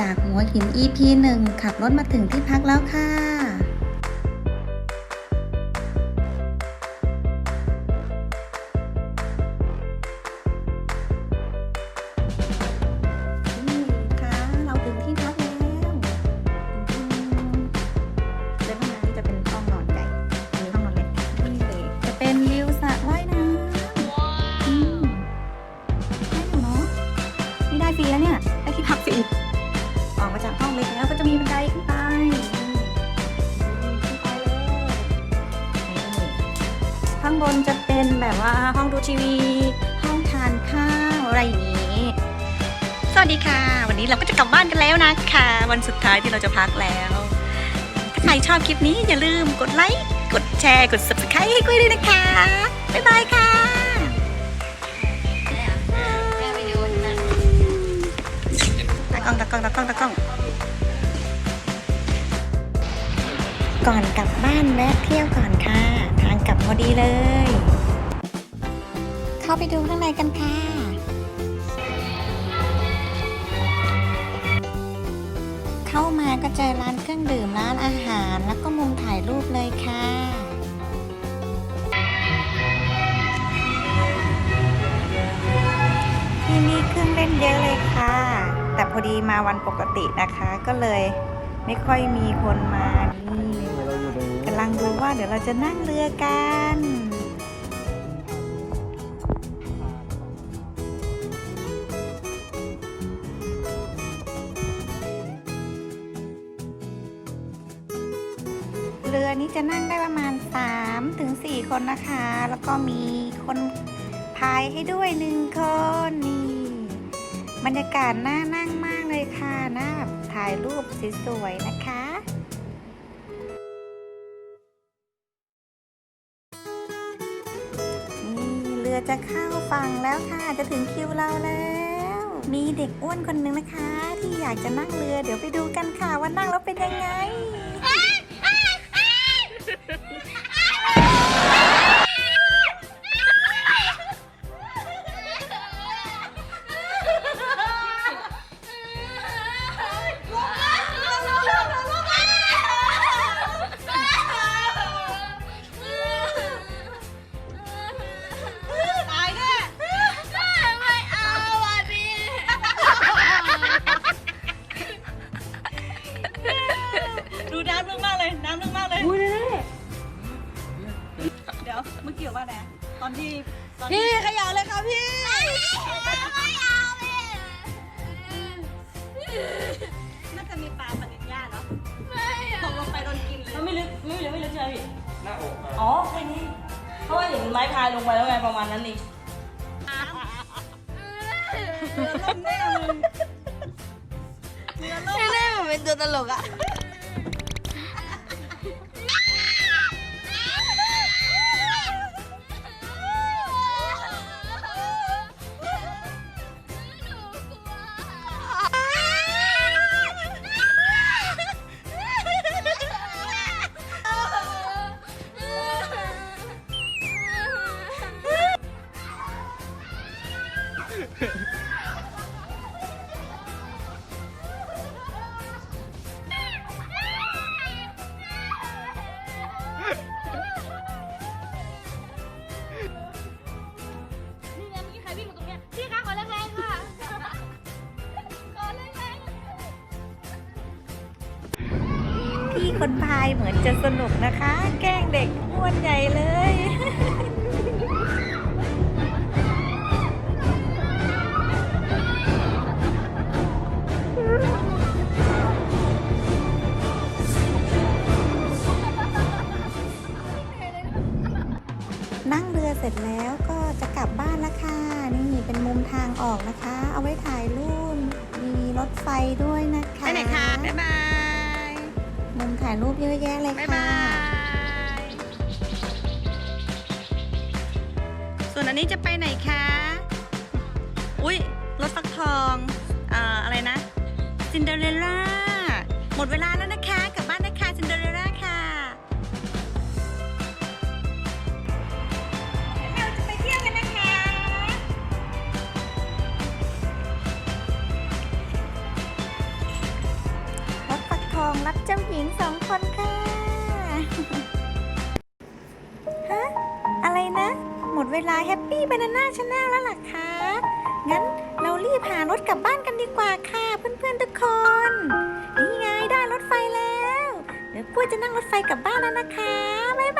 จากหัวหิน EP 1 ขับรถมาถึงที่พักแล้วค่ะ บนจะเป็นแบบว่าห้องดูทีวี ห้องทานข้าวอะไรอย่างนี้ สวัสดีค่ะ วันนี้เราก็จะกลับบ้านกันแล้วนะคะ วันสุดท้ายที่เราจะพักแล้ว ถ้าใครชอบคลิปนี้อย่าลืมกดไลค์กดแชร์กด subscribe ให้กุ้ยด้วยนะคะ บ๊ายบายค่ะตากล้องตากล้องตากล้องตกล้องก่อนกลับบ้านแวะเที่ยวก่อนค่ะ อดีเลย เข้าไปดูข้างในกันค่ะ เข้ามาก็เจอร้านเครื่องดื่มร้านอาหาร แล้วก็มุมถ่ายรูปเลยค่ะที่นี่เครื่องเล่นเยอะเลยค่ะ แต่พอดีมาวันปกตินะคะ ก็เลยไม่ค่อยมีคนมานี่ เดี๋ยวเราจะนั่งเรือกัน เรือนี้จะนั่งได้ประมาณ3ถึงคนนะคะ แล้วก็มีคนพายให้ด้วยหนึ่งคนนี่บรรยากาศน่านั่งมากเลยค่ะน่าแบบถ่ายรูปสวยๆนะคะ รือจะเข้าฝั่งแล้วค่ะ จะถึงคิวเราแล้ว มีเด็กอ้วนคนหนึ่งนะคะ ที่อยากจะนั่งเรือ เดี๋ยวไปดูกันค่ะว่านั่งแล้วเป็นยังไงำลึกมากเลย น้ำลึกมากเลย อุ้ยแน่เดี๋ยวเมื่อกี้บอกว่าไงตอนที่ตอนพี่ที่ขยับเลยค่ะพี่ไม่เอาพี่น่าจะมีปลาปนิญญาเนาะไม่ตกลงไปโดนกินเลย มันไม่ลึกไม่ลึกไม่ลึกใช่ไหมพี่หน้าอกอะอ๋อแค่นี้เพราะว่าเห็นไม้พายลงไปแล้วไงประมาณนั้นเองเรือล่มแน่เลยเรือล่ม แน่ๆเหมือนเป็นตัวตลกอะ นี่ไงเมื่อกี้ใครวิ่งมาตรงเนี้ยพี่คะขอแรงๆค่ะ ขอแรงพี่คนพายเหมือนจะสนุกนะคะ แกล้งเด็กอ้วนใหญ่เลย นั่งเรือเสร็จแล้วก็จะกลับบ้านแล้วค่ะ นี่เป็นมุมทางออกนะคะ เอาไว้ถ่ายรูปมีรถไฟด้วยนะคะไปไหนคะบ๊ายบายมุมถ่ายรูปเยอะแยะเลยบ๊ายค่ะบายส่วนอันนี้จะไปไหนคะ อุ้ยรถฟักทอง เอ่อ อะไรนะ ซินเดอเรลล่า หมดเวลาแล้ว รับเจ้าหญิงสองคนค่ะ ฮะ อะไรนะ หมดเวลาแฮปปี้บานาน่าชาแนลแล้วล่ะคะ งั้นเรารีบหารถกลับบ้านกันดีกว่าค่ะ เพื่อนๆทุกคน นี่ไงได้รถไฟแล้ว เดี๋ยวปุ้ยจะนั่งรถไฟกลับบ้านแล้วนะคะ บ๊ายบาย